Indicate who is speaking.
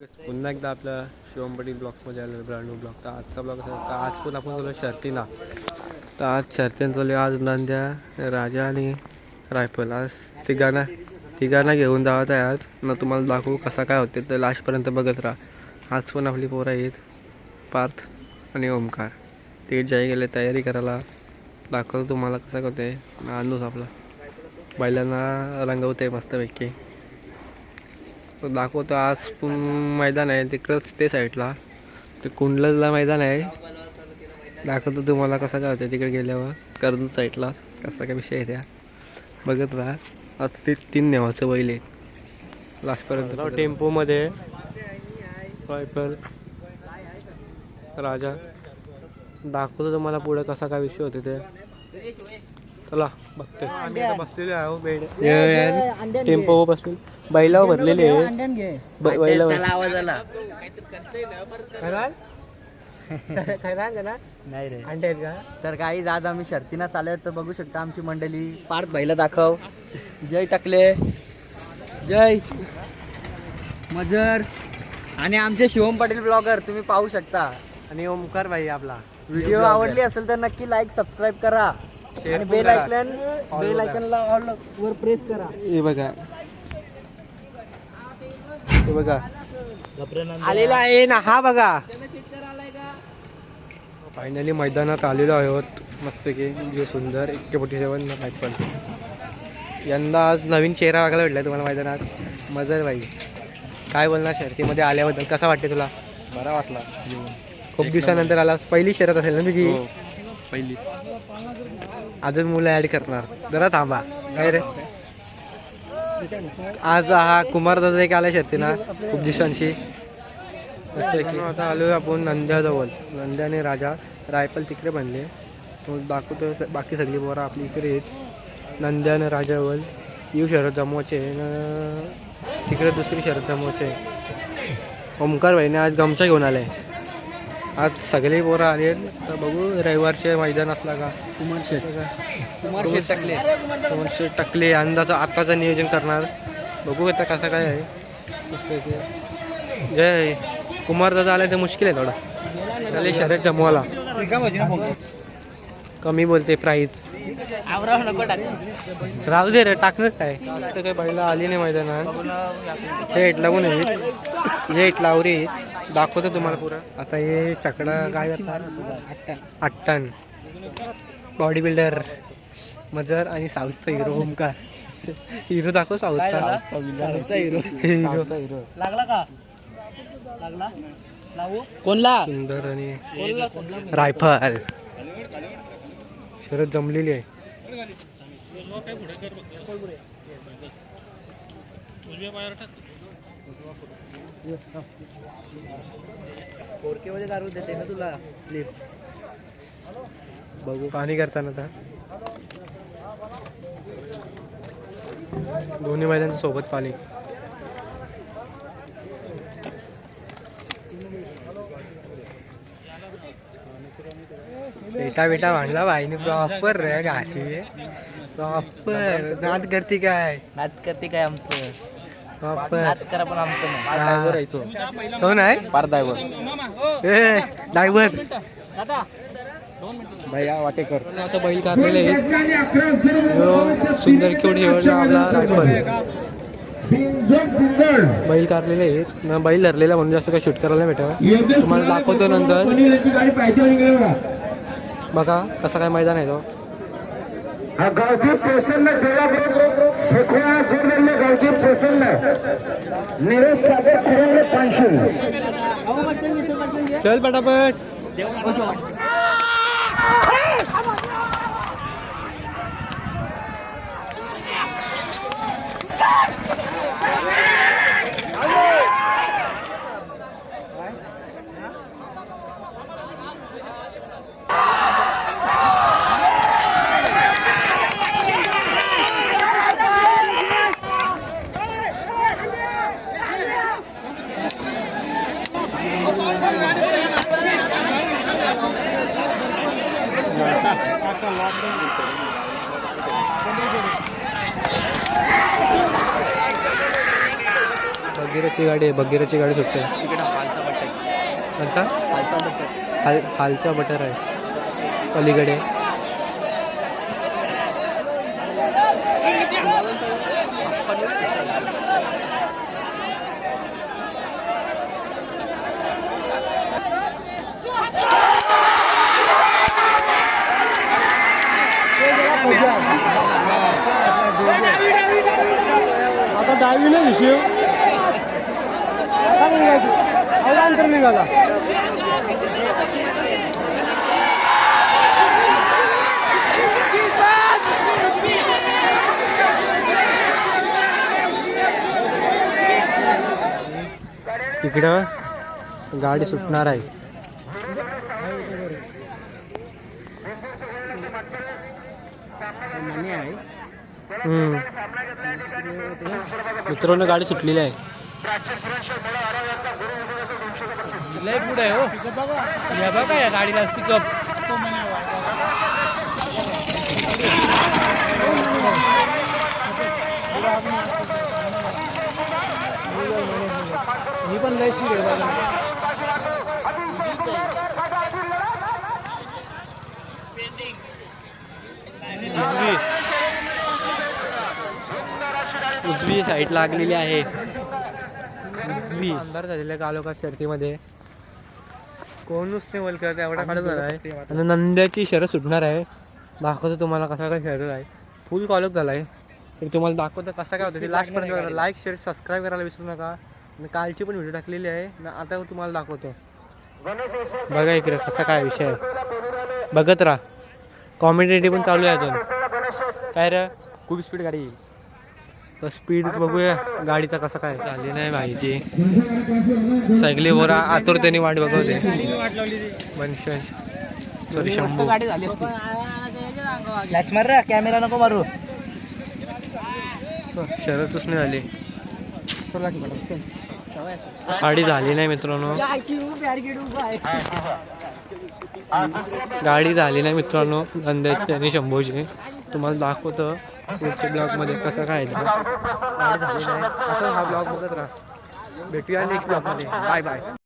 Speaker 1: पुन्हा एकदा आपल्या शिवंबडी ब्लॉकमध्ये आलेलं ब्रँड ब्लॉक तर आजचा ब्लॉक असा तर आज पण आपण चालू शर्तीला. तर आज शर्तीन चालू आज नांद्या राजा आणि रायफल. आज तिघांना तिघांना घेऊन जायचं आहे आज मग तुम्हाला दाखवू कसा काय होते तर लास्टपर्यंत बघत राहा. आज पण आपली पोरं आहेत पार्थ आणि ओमकार. ते जाई गेले तयारी करायला. दाखवतो तुम्हाला कसं करते आणूच आपला. बैलांना रंगवते मस्तपैकी. दाखवतो आज पण मैदान आहे तिकडंच ते साईडला. ते कुंडलला मैदान आहे. दाखवतो तुम्हाला कसं काय होतं तिकडे गेल्यावर. कर्जत साईडला कसा काय विषय आहे त्या. बघत राहा. आज ते तीन नेवाचं बैल आहे लास्टपर्यंत टेम्पोमध्ये रायफल. राजा. दाखवतो तुम्हाला पुढे कसा काय विषय होते ते. चला बघते आम्ही आता बसलेले आहो बेड. टेम्पो बसून बैलावर भरलेले आहे.
Speaker 2: आवाज आला
Speaker 1: खराल? खराल ना
Speaker 2: नाही रे.
Speaker 1: का?
Speaker 2: तर काही आज आम्ही शर्तीना चालत तर बघू शकता आमची मंडळी. पार्थ भाईला दाखव. जय टाकले. जय. मजर. आणि आमचे शिवम पाटील ब्लॉगर तुम्ही पाहू शकता.
Speaker 1: आणि ओमकार भाई आपला.
Speaker 2: व्हिडिओ आवडली असेल तर नक्की लाईक सबस्क्राईब करा. आणि बेल. आयकन बेल आयकनला ऑल वर प्रेस करा.
Speaker 1: हे बघा. हे बघा. आलेला आहे ना हा बघा. फायनली मैदानात आलेलो आहोत. मस्त की जे सुंदर एकटे फोर्टी सेवन पण. यंदा आज नवीन चेहरा बघायला भेटला तुम्हाला मैदानात. मजर भाई. काय बोलणार शर्तीमध्ये आल्याबद्दल? कसा वाटते तुला?
Speaker 3: बरा वाटला.
Speaker 1: खूप दिवसानंतर आला पहिली शर्यत असेल ना तुझी?
Speaker 3: पहिली
Speaker 1: अजून मुलं ऍड करणार. जरा थांबा. काय रे? आज हा कुमार दादा एक आला ना खूप दिवसांशी. आता आलो आपण नंद्याजवळ. नंद्या आणि राजा रायफल तिकडे बनले. मग दाखवतो बाकी सगळी पोरं आपली इकडे आहेत नंद्या आणि राजावळ येऊ शहरात जमवायचे. न तिकडे दुसरी शहरात जमवायचे. ओमकार भाईने आज गमचा घेऊन आलाय. आज सगळे पोरं आले तर बघू रविवारचे मैदान असला का?
Speaker 2: कुमार शेट
Speaker 1: कुमार शेट टाकले. कुमार शेट टाकले. अंदाचा आताचं नियोजन करणार. बघू आता कसं काय आहे. जय कुमार दादा आले तर मुश्किल आहे थोडा. शर्यत जमवाला. कमी बोलते प्राईज. राहू दे रे टाकणार काय. तर काय बैला आली नाही मैदानात. हे इटला कोण आहेत हे आहेत. दाखवतो तुम्हाला पुरा. आता हे चकडा काय करतात अट्टन बॉडी बिल्डर मजर आणि साऊथचा हिरो ओमकार. हिरो दाखव साऊथचा.
Speaker 2: हिरो.
Speaker 1: हिरो.
Speaker 2: लागला का? लागला? लावू? कोणला
Speaker 1: सुंदर आणि रायफल. शरद जमलेली आहे.
Speaker 2: फोरके मध्ये देते ना तुला
Speaker 1: बघू पाणी करताना तर दोन्ही मैदानाच्या सोबत पाणी. बेटा बेटा म्हणला भाईने प्रॉपर रे गाठी प्रॉपर नाद करते काय?
Speaker 2: नात करते काय आमचं?
Speaker 1: प्रॉपर
Speaker 2: नात करा पण आमचं नाही.
Speaker 1: ड्रायव्हर आहे? तो हो नाही
Speaker 3: पार ड्रायव्हर
Speaker 1: ए ड्रायव्हर
Speaker 3: भैया वाटेकर
Speaker 1: आता बैल काढलेले आहेत. सुंदर शेवटला आपला रायफल. बैल काढलेले आहेत. न बैल धरलेला म्हणून जास्त काही शूट करायला भेटत. तुम्हाला दाखवतो नंतर. बघा कसं काय मैदान आहे तो.
Speaker 4: हा पोषण गावठी नाही निरोप सागर फिरवले पाचशे
Speaker 1: चल पटापट. Stop! बगीराची गाडी आहे बगीराची गाडी सुटते.
Speaker 2: तिकडे हालचा बटर
Speaker 1: नंतर
Speaker 2: हालचा बटर.
Speaker 1: हाल हालचा बटर आहे. पलीकडे.
Speaker 3: आता डावी नाही विषय अंतर निघाला.
Speaker 1: तिकडं गाडी सुटणार आहे. हम्म. मित्रांनो गाडी सुटलेली आहे.
Speaker 3: लय पुढे हो. या बघा या गाडीला पिकअप ही पण लय स्पीड आहे बघा.
Speaker 1: उजवी. साईड लागलेली आहे. उजवी अंधार झालेल्या कालोखा शर्तीमध्ये. कोणच नाही बोलकर एवढा काढत झाला आहे आणि नंद्याची शरद सुटणार आहे. दाखवतो तुम्हाला कसा काय शरद आहे फुल कॉलक झाला आहे तर तुम्हाला दाखवतो कसा काय होतं ते लास्ट पर्यंत लाईक शेअर सबस्क्राईब करायला विसरू नका. आणि कालची पण व्हिडिओ टाकलेली आहे. आता तुम्हाला दाखवतो. बघा इकडे कसा काय विषय बघत राहा. कॉमेडी पण चालू आहे अजून. काय रे? खूप स्पीड गाडी येईल. तर स्पीड बघूया गाडीचा कसा काय. झाली नाही माहिती. सायकलीवर आतुरतेने वाट बघवते. सॉरी
Speaker 2: गाडी झाली कॅमेरा नको मारू.
Speaker 1: शरतच नाही झाली गाडी झाली नाही मित्रांनो. गाडी झाली नाही मित्रांनो नंद्याची आणि शंभूची. तुम्हाला दाखवतं पुढच्या ब्लॉगमध्ये कसं काय आहे. असं हा ब्लॉग बघत राहा. भेटूया नेक्स्ट ब्लॉगमध्ये. Bye bye